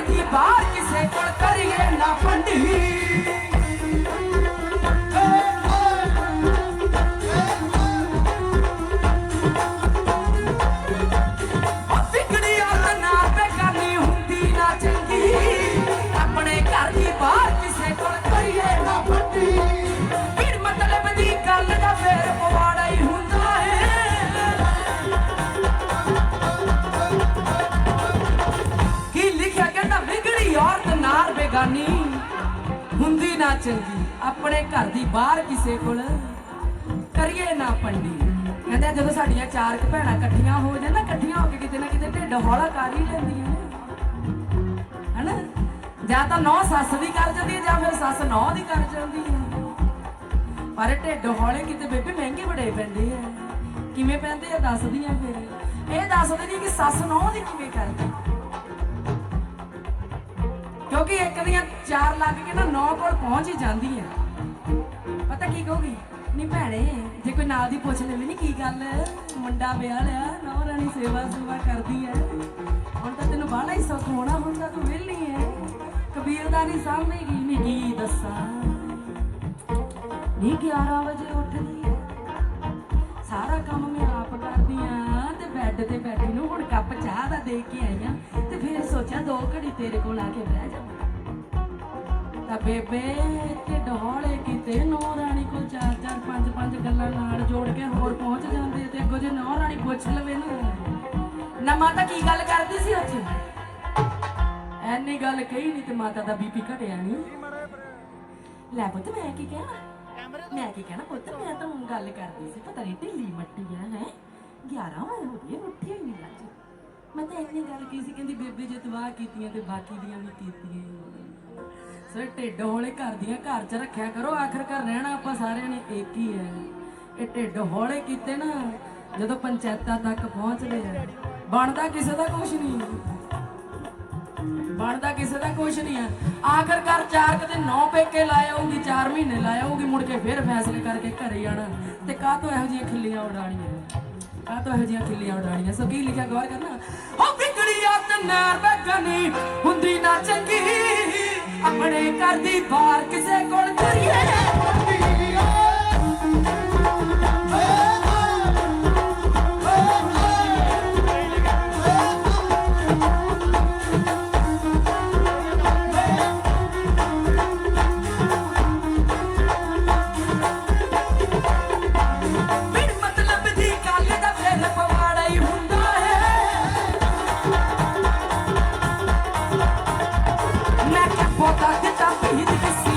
ਦੀ ਬਾਹਰ ਕਿਸੇ ਕੋਲ ਕਰੀਏ ਨਾ ਪੰਡੀ ਨਾ ਚੰਗੀ ਆਪਣੇ ਘਰ ਦੀ ਬਾਹਰ ਕਿਸੇ ਕੋਲ ਕਰੀਏ ਨਾ ਪੰਡੀ। ਕਹਿੰਦੇ ਜਦੋਂ ਸਾਡੀਆਂ ਚਾਰ ਕੁ ਭੈਣਾਂ ਇਕੱਠੀਆਂ ਹੋ ਜਾਣ ਨਾ, ਇਕੱਠੀਆਂ ਹੋ ਕੇ ਕਿਤੇ ਨਾ ਕਿਤੇ ਢਿੱਡ ਹੌਲਾ ਕਰ ਹੀ ਲੈਂਦੀਆਂ ਨੇ। ਹਨਾ? ਜਾਂ ਤਾਂ ਨੌ ਸੱਸ ਦੀ ਕਰ ਜਾਂਦੀ ਹੈ ਜਾਂ ਫਿਰ ਸੱਸ ਨੌ ਦੀ ਕਰ ਜਾਂਦੀ ਹੈ ਪਰ ਢਿੱਡ ਹੌਲੇ ਕਿਤੇ ਬੇਬੇ ਮਹਿੰਗੇ ਬੜੇ ਪੈਂਦੇ ਆ। ਕਿਵੇਂ ਪੈਂਦੇ ਆ, ਦੱਸਦੀ ਆ ਫਿਰ। ਇਹ ਦੱਸਦੇ ਨਹੀਂ ਕਿ ਸੱਸ ਨੌ ਦੀ ਕਿਵੇਂ ਕਰਦੀ। ਕਿਉਂਕਿ ਇੱਕ ਦੀਆਂ ਚਾਰ ਲੱਗ ਕੇ ਨਾ ਨੌ ਕੋਲ ਪਹੁੰਚ ਹੀ ਜਾਂਦੀ ਆ ਪਤਾ ਕੀ ਕਹੂਗੀ? ਨਹੀਂ ਭੈਣੇ, ਜੇ ਕੋਈ ਨਾਲ ਦੀ ਪੁੱਛ ਲੈਵੇ ਨਹੀਂ ਕੀ ਗੱਲ? ਮੁੰਡਾ ਵਿਆਹ ਲਿਆ, ਨੌ ਰਾਣੀ ਸੇਵਾ ਸੁਵਾ ਕਰਦੀ ਐ ਹੁਣ ਤਾਂ ਤੈਨੂੰ ਬਾਹਲਾ ਹੀ ਸੁੱਖ ਹੋਣਾ ਹੁੰਦਾ ਤੂੰ ਵਿਹਲੀ ਐ ਕਬੀਰ ਦਾ ਨਹੀਂ ਸਾਹਮਣੇਗੀ ਨਹੀਂ ਕੀ ਦੱਸਾਂ। ਨਹੀਂ 11 ਵਜੇ ਉੱਠਦੀ ਐ ਸਾਰਾ ਕੰਮ ਮੈਂ ਆਪ ਕਰਦੀ ਆ ਤੇ ਬੈੱਡ ਤੇ ਬੈਠੀ ਨੂੰ ਹੁਣ ਕੱਪ ਚਾਹ ਦਾ ਦੇ ਕੇ ਆਈ ਆ ਸੋਚਿਆ ਦੋ ਘੜੀ ਤੇਰੇ ਕੋਲ ਆ ਕੇ ਬਹਿ ਜਾਵਾਂ ਤਾਂ ਬੇਬੇ ਤੇ ਡੋਲੇ ਕਿਤੇ, ਨੌ ਰਾਣੀ ਕੋਲ ਚਾਰ ਚਾਰ ਪੰਜ ਪੰਜ ਗੱਲਾਂ ਨਾਲ ਜੋੜ ਕੇ ਹੋਰ ਪਹੁੰਚ ਜਾਂਦੇ ਤੇ ਅੱਗੋਂ ਜੇ ਨੌ ਰਾਣੀ ਪੁੱਛ ਲਵੇ ਨਾ। ਨਾ ਮਾਤਾ ਕੀ ਗੱਲ ਕਰਦੀ ਸੀ ਉੱਥੇ ਐਨੀ ਗੱਲ ਕਹੀ ਨਹੀਂ ਤੇ ਮਾਤਾ ਦਾ ਬੀਪੀ ਘਟਿਆ ਨਹੀਂ ਲੈ ਪੁੱਤ, ਮੈਂ ਕੀ ਕਹਿਣਾ ਮੈਂ ਕੀ ਕਹਿਣਾ ਪੁੱਤ, ਮੈਂ ਤਾਂ ਗੱਲ ਕਰਦੀ ਸੀ, ਪਤਾ ਨਹੀਂ ਢਿੱਲੀ ਮੱਟੀ ਆ, ਹੈ? 11 ਵਜੇ ਹੋ ਗਏ ਉੱਠੀ ਨਹੀਂ ਲੱਜ ਮੈਂ ਤਾਂ ਇੰਨੀ ਗੱਲ ਕੀ ਸੀ, ਕਹਿੰਦੀ ਬੇਬੇ ਜੇ ਤਬਾਹ ਕੀਤੀਆਂ ਤੇ ਬਾਕੀ ਦੀਆਂ ਵੀ ਕੀਤੀਆਂ ਸੋ ਢਿੱਡ ਹੌਲੇ ਘਰ ਦੀਆਂ ਘਰ 'ਚ ਰੱਖਿਆ ਕਰੋ, ਆਖਰਕਾਰ ਰਹਿਣਾ ਆਪਾਂ ਸਾਰਿਆਂ ਨੇ ਇੱਕ ਹੀ ਹੈ। ਇਹ ਢਿੱਡ ਹੌਲੇ ਕੀਤੇ ਨਾ, ਜਦੋਂ ਪੰਚਾਇਤਾਂ ਤੱਕ ਪਹੁੰਚਦੇ ਆ। ਬਣਦਾ ਕਿਸੇ ਦਾ ਕੁਝ ਨਹੀਂ। ਬਣਦਾ ਕਿਸੇ ਦਾ ਕੁਝ ਨਹੀਂ ਆ। ਆਖਰਕਾਰ ਚਾਰ ਕਦੇ ਨੌ ਪੇਕੇ ਲਾਏ ਹੋਊਗੀ 4 ਮਹੀਨੇ ਲਾਏ ਆਊਗੀ ਮੁੜ ਕੇ ਫਿਰ ਫੈਸਲੇ ਕਰਕੇ ਘਰੇ ਜਾਣਾ ਤੇ ਕਾਹ ਤੋਂ ਇਹੋ ਜਿਹੀਆਂ ਖਿੱਲੀਆਂ ਉਡਾਣੀਆਂ ਕਾਹ ਤਾਂ ਇਹੋ ਜਿਹੀਆਂ ਖਿੱਲੀਆਂ ਉਡਾਣੀਆਂ ਸੋ ਕੀ ਲਿਖਿਆ, ਗੌਰ ਕਰਨਾ। ਹੋ ਬਿਗੜੀ ਆਤ ਨੈਰ ਬਗਨੀ, ਹੁੰਦੀ ਨਾ ਚੰਗੀ। ਆਪਣੇ ਘਰ ਦੀ ਬਾਹਰ ਕਿਸੇ ਕੋਲ ਕਰੀਏ। volta, que tá perdido e